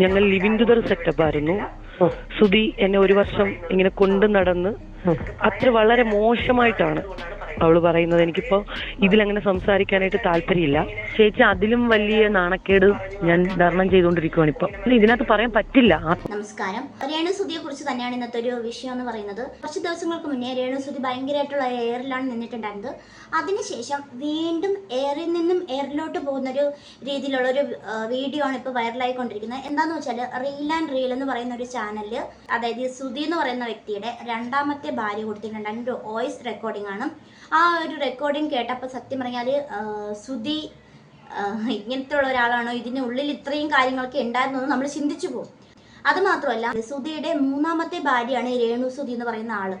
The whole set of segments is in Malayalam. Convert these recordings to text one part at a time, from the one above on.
ഞങ്ങൾ ലിവിങ് ടുദർ സെറ്റപ്പ് ആയിരുന്നു. സുധി എന്നെ ഒരു വർഷം ഇങ്ങനെ കൊണ്ടു നടന്ന്. അത്ര വളരെ മോശമായിട്ടാണ് അവൾ പറയുന്നത്. എനിക്കിപ്പോ ഇതിലങ്ങനെ സംസാരിക്കാനായിട്ട് താല്പര്യമില്ല. ചേച്ചി അതിലും വലിയ നാണക്കേട് ഞാൻ ധർണം ചെയ്തുകൊണ്ടിരിക്കുവാണ് ഇപ്പൊ. ഇതിനകത്ത് പറയാൻ പറ്റില്ല. നമസ്കാരം. രേണു സുധിയെ കുറിച്ച് തന്നെയാണ് ഇന്നത്തെ ഒരു വിഷയം എന്ന് പറയുന്നത്. കുറച്ച് ദിവസങ്ങൾക്ക് മുന്നേ രേണു സുധി ഭയങ്കരമായിട്ടുള്ള എയറിലാണ് നിന്നിട്ടുണ്ടായിരുന്നത്. അതിനുശേഷം വീണ്ടും എയറിൽ നിന്നും എയറിലോട്ട് പോകുന്ന ഒരു രീതിയിലുള്ള ഒരു വീഡിയോ ആണ് ഇപ്പോൾ വൈറലായിക്കൊണ്ടിരിക്കുന്നത്. എന്താന്ന് വെച്ചാൽ റീൽ ആൻഡ് റീൽ എന്ന് പറയുന്ന ഒരു ചാനലിൽ അതായത് സുതി എന്ന് പറയുന്ന വ്യക്തിയുടെ രണ്ടാമത്തെ ഭാര്യ കൊടുത്തിട്ടുണ്ടായിരുന്ന ഒരു വോയിസ് റെക്കോർഡിംഗ് ആണ്. ആ ഒരു റെക്കോർഡിംഗ് കേട്ടപ്പോൾ സത്യം പറഞ്ഞാൽ ആഹ് ഇങ്ങനത്തെ ഉള്ള ഒരാളാണോ? ഇതിനുള്ളിൽ ഇത്രയും കാര്യങ്ങളൊക്കെ ഉണ്ടായിരുന്നു നമ്മൾ ചിന്തിച്ചു പോകും. അത് മാത്രമല്ല സുധിയുടെ മൂന്നാമത്തെ ഭാര്യയാണ് രേണു സുധി എന്ന് പറയുന്ന ആൾ.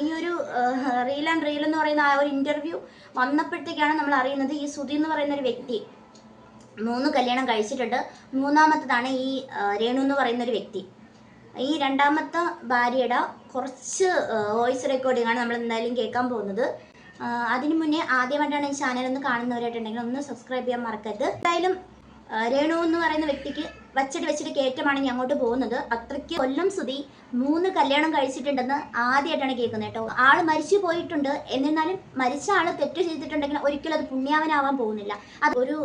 ഈ ഒരു റീൽ ആൻഡ് റീൽ എന്ന് പറയുന്ന ആ ഒരു ഇന്റർവ്യൂ വന്നപ്പോഴത്തേക്കാണ് നമ്മൾ അറിയുന്നത് ഈ സുധി എന്ന് പറയുന്ന ഒരു വ്യക്തി മൂന്ന് കല്യാണം കഴിച്ചിട്ടുണ്ട്. മൂന്നാമത്തതാണ് ഈ രേണു എന്ന് പറയുന്ന ഒരു വ്യക്തി. ഈ രണ്ടാമത്തെ ഭാര്യയുടെ കുറച്ച് വോയിസ് റെക്കോർഡിംഗ് ആണ് നമ്മൾ എന്തായാലും കേൾക്കാൻ പോകുന്നത്. അതിനു മുന്നേ ആദ്യമായിട്ടാണ് ഈ ചാനൽ ഒന്ന് കാണുന്നവരായിട്ടുണ്ടെങ്കിൽ ഒന്ന് സബ്സ്ക്രൈബ് ചെയ്യാൻ മറക്കരുത്. എന്തായാലും രേണു എന്ന് പറയുന്ന വ്യക്തിക്ക് വച്ചിട്ട് വെച്ചിട്ട് കയറ്റമാണ് ഇനി അങ്ങോട്ട് പോകുന്നത്. അത്രയ്ക്ക് കൊല്ലം സുതി മൂന്ന് കല്യാണം കഴിച്ചിട്ടുണ്ടെന്ന് ആദ്യമായിട്ടാണ് കേൾക്കുന്നത് കേട്ടോ. ആൾ മരിച്ചു പോയിട്ടുണ്ട്. എന്നിരുന്നാലും മരിച്ച ആൾ തെറ്റ് ചെയ്തിട്ടുണ്ടെങ്കിൽ ഒരിക്കലും അത് പുണ്യാവനാവാൻ പോകുന്നില്ല. അത് ഒരു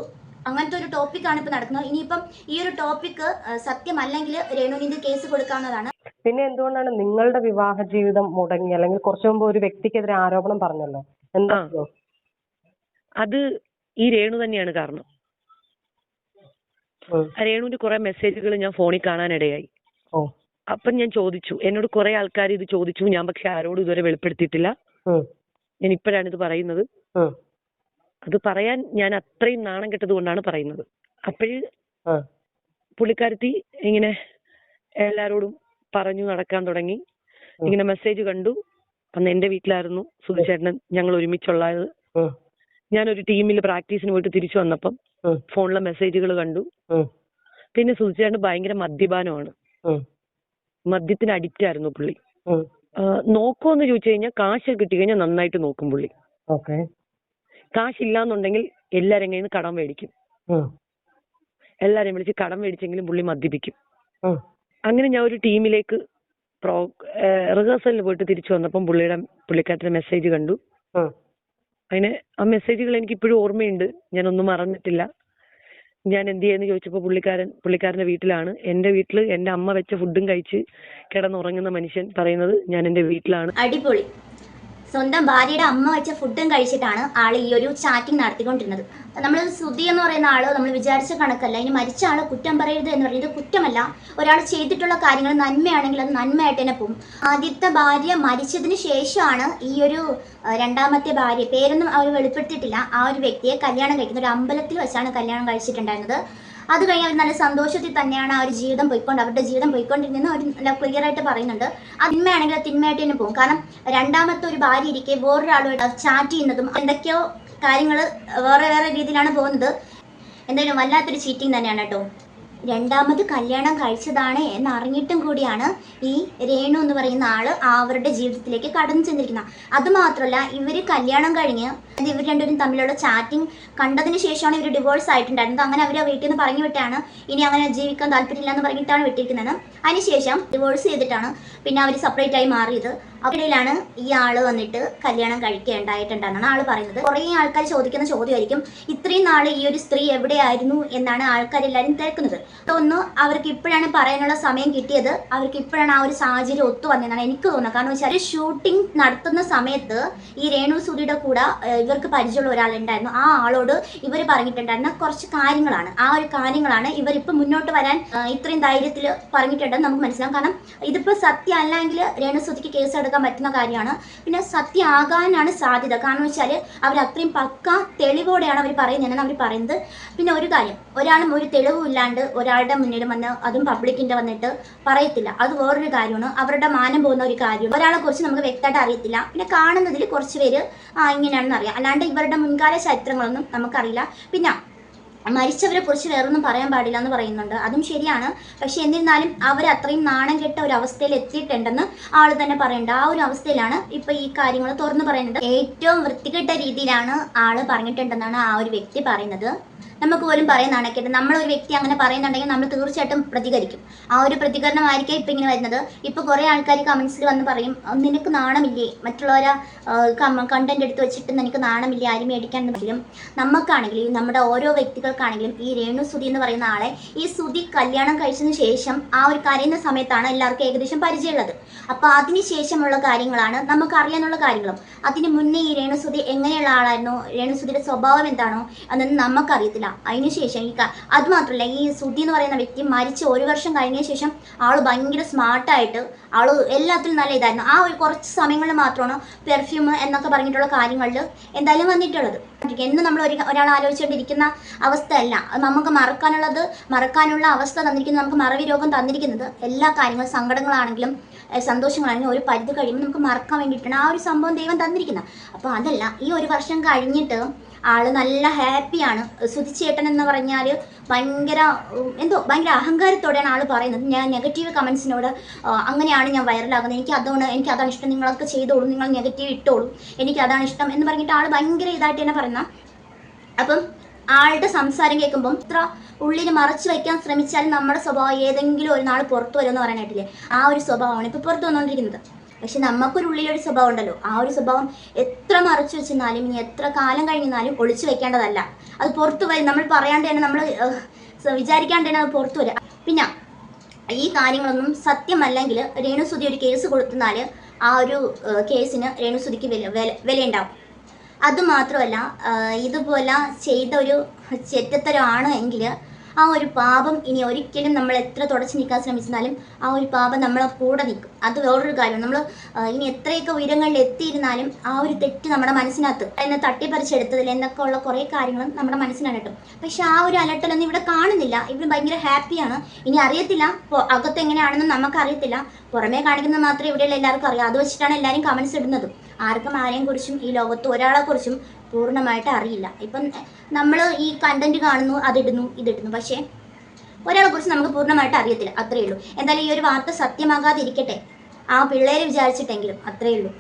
അങ്ങനത്തെ ഒരു ടോപ്പിക്കാണ് ഇപ്പൊ നടക്കുന്നത്. ഇനിയിപ്പം ഈ ഒരു ടോപ്പിക്ക് സത്യമല്ലെങ്കിൽ രേണുവിന് കേസ് കൊടുക്കാവുന്നതാണ്. പിന്നെ എന്തുകൊണ്ടാണ് നിങ്ങളുടെ വിവാഹ ജീവിതം മുടങ്ങി? അല്ലെങ്കിൽ കുറച്ചു മുമ്പ് ഒരു വ്യക്തിക്കെതിരെ ആരോപണം പറഞ്ഞല്ലോ. എന്താ. അത് ഈ രേണു തന്നെയാണ് കാരണം. രേണുവിന്റെ കുറെ മെസ്സേജുകൾ ഞാൻ ഫോണിൽ കാണാനിടയായി. ഓ. അപ്പം ഞാൻ ചോദിച്ചു. എന്നോട് കുറെ ആൾക്കാർ ഇത് ചോദിച്ചു. ഞാൻ പക്ഷെ ആരോടും ഇതുവരെ വെളിപ്പെടുത്തിയിട്ടില്ല. ഞാൻ ഇപ്പോഴാണ് ഇത് പറയുന്നത്. അത് പറയാൻ ഞാൻ അത്രയും നാണം കെട്ടത് കൊണ്ടാണ് പറയുന്നത്. അപ്പോഴ്. പുള്ളിക്കാരത്തി ഇങ്ങനെ എല്ലാരോടും പറഞ്ഞു നടക്കാൻ തുടങ്ങി. ഇങ്ങനെ മെസ്സേജ് കണ്ടു. അന്ന് എന്റെ വീട്ടിലായിരുന്നു സുധിചേട്ടൻ ഞങ്ങൾ ഒരുമിച്ചുള്ളത്. ഞാനൊരു ടീമിൽ പ്രാക്ടീസിന് പോയിട്ട് തിരിച്ചു വന്നപ്പം. ഫോണിലെ മെസ്സേജുകൾ കണ്ടു. പിന്നെ സുധിച്ചേട്ടൻ ഭയങ്കര മദ്യപാനമാണ്. മദ്യത്തിന് അഡിക്റ്റ് ആയിരുന്നു പുള്ളി. നോക്കോന്ന് ചോദിച്ചു കഴിഞ്ഞാൽ കാശ് കിട്ടി കഴിഞ്ഞാൽ നന്നായിട്ട് നോക്കും പുള്ളി. ഓക്കെ. കാശില്ലാന്നുണ്ടെങ്കിൽ എല്ലാരും കയ്യിൽ നിന്ന് കടം മേടിക്കും. എല്ലാരെയും വിളിച്ച് കടം മേടിച്ചെങ്കിലും പുള്ളി മദ്യപിക്കും. അങ്ങനെ ഞാൻ ഒരു ടീമിലേക്ക് പ്രോ റിഹേഴ്സലിന് പോയിട്ട് തിരിച്ചു വന്നപ്പം പുള്ളിയുടെ പുള്ളിക്കാരത്തിന്റെ മെസ്സേജ് കണ്ടു. അതിന് ആ മെസ്സേജുകൾ എനിക്ക് ഇപ്പോഴും ഓർമ്മയുണ്ട്. ഞാനൊന്നും മറന്നിട്ടില്ല. ഞാൻ എന്ത് ചെയ്യാന്ന് ചോദിച്ചപ്പോൾ പുള്ളിക്കാരൻ പുള്ളിക്കാരന്റെ വീട്ടിലാണ്. എന്റെ വീട്ടിൽ എന്റെ അമ്മ വെച്ച ഫുഡും കഴിച്ച് കിടന്നുറങ്ങുന്ന മനുഷ്യൻ പറയുന്നത് ഞാൻ എന്റെ വീട്ടിലാണ്. അടിപൊളി. സ്വന്തം ഭാര്യയുടെ അമ്മ വെച്ച ഫുഡും കഴിച്ചിട്ടാണ് ആൾ ഈ ഒരു ചാറ്റിംഗ് നടത്തിക്കൊണ്ടിരുന്നത്. നമ്മൾ സുധി എന്ന് പറയുന്ന ആൾ നമ്മൾ വിചാരിച്ച കണക്കല്ല. ഇനി മരിച്ച ആൾ കുറ്റം പറയരുത് എന്ന് പറയുന്നത് കുറ്റമല്ല. ഒരാൾ ചെയ്തിട്ടുള്ള കാര്യങ്ങൾ നന്മയാണെങ്കിൽ അത് നന്മയായിട്ട് തന്നെ പോകും ആദ്യത്തെ ഭാര്യ മരിച്ചതിന് ശേഷമാണ് ഈ ഒരു രണ്ടാമത്തെ ഭാര്യ പേരൊന്നും അവർ വെളിപ്പെടുത്തിയിട്ടില്ല. ആ ഒരു വ്യക്തിയെ കല്യാണം കഴിക്കുന്നത് ഒരു അമ്പലത്തിൽ വെച്ചാണ് കല്യാണം കഴിച്ചിട്ടുണ്ടായിരുന്നത്. അത് കഴിഞ്ഞ് അവർ നല്ല സന്തോഷത്തിൽ തന്നെയാണ് ആ ഒരു ജീവിതം പോയിക്കൊണ്ട് അവരുടെ ജീവിതം പോയിക്കൊണ്ടിരിക്കുന്നത് അവർ നല്ല ക്ലിയർ ആയിട്ട് പറയുന്നുണ്ട്. ആ തിന്മയാണെങ്കിൽ തിന്മയായിട്ട് തന്നെ പോകും. കാരണം രണ്ടാമത്തെ ഒരു ഭാര്യ ഇരിക്കെ വേറൊരാളുമായിട്ട് ചാറ്റ് ചെയ്യുന്നതും എന്തൊക്കെയോ കാര്യങ്ങൾ വേറെ വേറെ രീതിയിലാണ് പോകുന്നത്. എന്തായാലും വല്ലാത്തൊരു ചീറ്റിംഗ് തന്നെയാണ് കേട്ടോ. രണ്ടാമത് കല്യാണം കഴിച്ചതാണ് എന്നറിഞ്ഞിട്ടും കൂടിയാണ് ഈ രേണു എന്ന് പറയുന്ന ആൾ അവരുടെ ജീവിതത്തിലേക്ക് കടന്നു ചെന്നിരിക്കുന്നത്. അതുമാത്രമല്ല ഇവർ കല്യാണം കഴിഞ്ഞ് ഇവർ രണ്ടുപേരും തമ്മിലുള്ള ചാറ്റിംഗ് കണ്ടതിന് ശേഷമാണ് ഇവർ ഡിവോഴ്സ് ആയിട്ടുണ്ടായിരുന്നത്. അങ്ങനെ അവർ വീട്ടിൽ നിന്ന് പറഞ്ഞു വിട്ടാണ് ഇനി അങ്ങനെ ജീവിക്കാൻ താല്പര്യമില്ല എന്ന് പറഞ്ഞിട്ടാണ് വിട്ടിരിക്കുന്നത്. അതിനുശേഷം ഡിവോഴ്സ് ചെയ്തിട്ടാണ് പിന്നെ അവർ സെപ്പറേറ്റ് ആയി മാറിയത്. അവിടെയിലാണ് ഈ ആൾ വന്നിട്ട് കല്യാണം കഴിക്കേണ്ടായിട്ടുണ്ടെന്നാണ് ആൾ പറയുന്നത്. കുറേ ആൾക്കാർ ചോദിക്കുന്ന ചോദ്യമായിരിക്കും ഇത്രയും നാൾ ഈ ഒരു സ്ത്രീ എവിടെയായിരുന്നു? എന്നാണ് ആൾക്കാരെല്ലാവരും തിരക്കുന്നത്. ഒന്ന് അവർക്ക് ഇപ്പോഴാണ് പറയാനുള്ള സമയം കിട്ടിയത്. അവർക്ക് ഇപ്പോഴാണ് ആ ഒരു സാഹചര്യം ഒത്തു വന്നതെന്നാണ് എനിക്ക് തോന്നുന്നത്. കാരണം വെച്ചാൽ ഷൂട്ടിംഗ് നടത്തുന്ന സമയത്ത് ഈ രേണു സൂര്യയുടെ കൂടെ ഇവർക്ക് പരിചയമുള്ള ഒരാളുണ്ടായിരുന്നു. ആ ആളോട് ഇവർ പറഞ്ഞിട്ടുണ്ടായിരുന്ന കുറച്ച് കാര്യങ്ങളാണ്. ആ ഒരു കാര്യങ്ങളാണ് ഇവരിപ്പോൾ മുന്നോട്ട് വരാൻ ഇത്രയും ധൈര്യത്തിൽ പറഞ്ഞിട്ടുണ്ടെന്ന് നമുക്ക് മനസ്സിലാവും. കാരണം ഇതിപ്പോൾ സത്യം അല്ലെങ്കിൽ രേണു സുധിക്ക് കേസ് എടുക്കാൻ പറ്റുന്ന കാര്യമാണ്. പിന്നെ സത്യം ആകാനാണ് സാധ്യത. കാരണം വെച്ചാൽ അവർ അത്രയും പക്ക തെളിവോടെയാണ് അവർ പറയുന്നതെന്നാണ് അവർ പറയുന്നത്. പിന്നെ ഒരു കാര്യം ഒരാളും ഒരു തെളിവും ഇല്ലാണ്ട് ഒരാളുടെ മുന്നിൽ വന്ന് അതും പബ്ലിക്കിന്റെ വന്നിട്ട് പറയത്തില്ല. അത് വേറൊരു കാര്യമാണ്. അവരുടെ മാനം പോകുന്ന ഒരു കാര്യം ഒരാളെ കുറിച്ച് നമുക്ക് വ്യക്തമായിട്ട് അറിയത്തില്ല. പിന്നെ കാണുന്നതിൽ കുറച്ച് പേര് ആ ഇങ്ങനെയാണെന്ന് അറിയാം. അല്ലാണ്ട് ഇവരുടെ മുൻകാല ചരിത്രങ്ങളൊന്നും നമുക്കറിയില്ല. പിന്നെ മരിച്ചവരെ കുറിച്ച് വേറൊന്നും പറയാൻ പാടില്ല എന്ന് പറയുന്നുണ്ട്. അതും ശരിയാണ്. പക്ഷെ എന്നിരുന്നാലും അവർ അത്രയും നാണം കെട്ട ഒരു അവസ്ഥയിൽ എത്തിയിട്ടുണ്ടെന്ന് ആൾ തന്നെ പറയുന്നുണ്ട്. ആ ഒരു അവസ്ഥയിലാണ് ഇപ്പൊ ഈ കാര്യങ്ങൾ തുറന്നു പറയുന്നത്. ഏറ്റവും വൃത്തികെട്ട രീതിയിലാണ് ആൾ പറഞ്ഞിട്ടുണ്ടെന്നാണ് ആ ഒരു വ്യക്തി പറയുന്നത്. നമുക്ക് പോലും പറയുന്ന അണക്കെട്ട് നമ്മളൊരു വ്യക്തി അങ്ങനെ പറയുന്നുണ്ടെങ്കിൽ നമ്മൾ തീർച്ചയായിട്ടും പ്രതികരിക്കും. ആ ഒരു പ്രതികരണമായിരിക്കും ഇപ്പം ഇങ്ങനെ വരുന്നത്. ഇപ്പോൾ കുറേ ആൾക്കാർ കമൻസിൽ വന്ന് പറയും നിനക്ക് നാണമില്ലേ? മറ്റുള്ളവരെ കണ്ടന്റ് എടുത്ത് വെച്ചിട്ട് നിനക്ക് നാണമില്ലേ? ആരും മേടിക്കാൻ പറ്റും നമുക്കാണെങ്കിലും നമ്മുടെ ഓരോ വ്യക്തികൾക്കാണെങ്കിലും ഈ രേണു സുതി എന്ന് പറയുന്ന ആളെ ഈ സുതി കല്യാണം കഴിച്ചതിന് ശേഷം ആ ഒരു കരയുന്ന സമയത്താണ് എല്ലാവർക്കും ഏകദേശം പരിചയമുള്ളത്. അപ്പോൾ അതിന് ശേഷമുള്ള കാര്യങ്ങളാണ് നമുക്ക് അറിയാനുള്ള കാര്യങ്ങളും. അതിന് മുന്നേ ഈ രേണുസുതി എങ്ങനെയുള്ള ആളായിരുന്നു? രേണുസുതിയുടെ സ്വഭാവം എന്താണോ എന്നൊന്നും നമുക്കറിയത്തില്ല. അതിനുശേഷം ഈ ക- അത് മാത്രമല്ല ഈ സുധി എന്ന് പറയുന്ന വ്യക്തി മരിച്ച് ഒരു വർഷം കഴിഞ്ഞ ശേഷം ആൾ ഭയങ്കര സ്മാർട്ടായിട്ട് ആൾ എല്ലാത്തിലും നല്ല ഇതായിരുന്നു. ആ ഒരു കുറച്ച് സമയങ്ങളിൽ മാത്രമാണ് പെർഫ്യൂം എന്നൊക്കെ പറഞ്ഞിട്ടുള്ള കാര്യങ്ങളിൽ എന്തായാലും വന്നിട്ടുള്ളത്. എന്ന് നമ്മൾ ഒരു ഒരാൾ ആലോചിച്ചുകൊണ്ടിരിക്കുന്ന അവസ്ഥയല്ല. നമുക്ക് മറക്കാനുള്ളത് മറക്കാനുള്ള അവസ്ഥ തന്നിരിക്കുന്നത് നമുക്ക് മറവി രോഗം തന്നിരിക്കുന്നത് എല്ലാ കാര്യങ്ങളും സങ്കടങ്ങളാണെങ്കിലും സന്തോഷങ്ങളാണെങ്കിലും ഒരു പരിധി കഴിയുമ്പോൾ നമുക്ക് മറക്കാൻ വേണ്ടിയിട്ടാണ് ആ ഒരു സംഭവം ദൈവം തന്നിരിക്കുന്നത്. അപ്പോൾ അതല്ല ഈ ഒരു വർഷം കഴിഞ്ഞിട്ട് ആൾ നല്ല ഹാപ്പിയാണ് സുധിച്ചേട്ടൻ എന്ന് പറഞ്ഞാൽ ഭയങ്കര എന്തോ ഭയങ്കര അഹങ്കാരത്തോടെയാണ് ആൾ പറയുന്നത്. ഞാൻ നെഗറ്റീവ് കമൻസിനോട് അങ്ങനെയാണ് ഞാൻ വൈറലാകുന്നത് എനിക്ക് അതുകൊണ്ട് എനിക്ക് അതാണ് ഇഷ്ടം. നിങ്ങളൊക്കെ ചെയ്തോളൂ. നിങ്ങൾ നെഗറ്റീവ് ഇട്ടോളൂ. എനിക്ക് അതാണ് ഇഷ്ടം എന്ന് പറഞ്ഞിട്ട് ആൾ ഭയങ്കര ഇതായിട്ട് തന്നെ പറയുന്ന. അപ്പം ആളുടെ സംസാരം കേൾക്കുമ്പം ഇത്ര ഉള്ളിൽ മറച്ചു വയ്ക്കാൻ ശ്രമിച്ചാൽ നമ്മുടെ സ്വഭാവം ഏതെങ്കിലും ഒരു നാൾ പുറത്തു വരുമെന്ന് പറയാനായിട്ടില്ലേ? ആ ഒരു സ്വഭാവമാണ് ഇപ്പോൾ പുറത്തു വന്നുകൊണ്ടിരിക്കുന്നത്. പക്ഷെ നമുക്കൊരു ഉള്ളിലൊരു സ്വഭാവം ഉണ്ടല്ലോ ആ ഒരു സ്വഭാവം എത്ര മറച്ചു വെച്ചിരുന്നാലും ഇനി എത്ര കാലം കഴിഞ്ഞാലും ഒളിച്ചു വെക്കേണ്ടതല്ല. അത് പുറത്തു വരും നമ്മൾ പറയാണ്ട് തന്നെ നമ്മൾ വിചാരിക്കാണ്ട് തന്നെ അത് പുറത്തു വരും. പിന്നെ ഈ കാര്യങ്ങളൊന്നും സത്യമല്ലെങ്കിൽ രേണുസുതി ഒരു കേസ് കൊടുത്തുന്നാൽ ആ ഒരു കേസിന് രേണുസുതിക്ക് വില വില വിലയുണ്ടാവും. അതുമാത്രമല്ല ഇതുപോലെ ചെയ്ത ഒരു ചെറ്റത്തരമാണ് എങ്കിൽ ആ ഒരു പാപം ഇനി ഒരിക്കലും നമ്മൾ എത്ര തുടച്ചു നിൽക്കാൻ ശ്രമിച്ചാലും ആ ഒരു പാപം നമ്മളെ കൂടെ നിൽക്കും. അത് വേറൊരു കാര്യം നമ്മൾ ഇനി എത്രയൊക്കെ ഉയരങ്ങളിൽ എത്തിയിരുന്നാലും ആ ഒരു തെറ്റ് നമ്മുടെ മനസ്സിനകത്ത് എന്നെ തട്ടിപ്പറിച്ചെടുത്തതിൽ എന്നൊക്കെ ഉള്ള കുറേ കാര്യങ്ങളും നമ്മുടെ മനസ്സിനാണ് കിട്ടും. പക്ഷെ ആ ഒരു അലട്ടലൊന്നും ഇവിടെ കാണുന്നില്ല. ഇവിടെ ഭയങ്കര ഹാപ്പിയാണ് ഇനി അറിയത്തില്ല. അകത്ത് എങ്ങനെയാണെന്ന് നമുക്ക് അറിയത്തില്ല പുറമേ കാണിക്കുന്നത് മാത്രമേ ഇവിടെയുള്ള എല്ലാവർക്കും അറിയാം അത് വെച്ചിട്ടാണ് എല്ലാവരും കമൻസ് ഇടുന്നത്. ആർക്കും ആരെയും കുറിച്ചും ഈ ലോകത്ത് ഒരാളെ കുറിച്ചും പൂർണമായിട്ട് അറിയില്ല. ഇപ്പം നമ്മൾ ഈ കണ്ടന്റ് കാണുന്നു അതിടുന്നു ഇതിടുന്നു. പക്ഷേ ഒരാളെ കുറിച്ച് നമുക്ക് പൂർണമായിട്ട് അറിയത്തില്ല. അത്രയേ ഉള്ളൂ എന്തായാലും ഈ ഒരു വാർത്ത സത്യമാകാതിരിക്കട്ടെ. ആ പിള്ളേരെ വിചാരിച്ചിട്ടെങ്കിലും അത്രയേ ഉള്ളൂ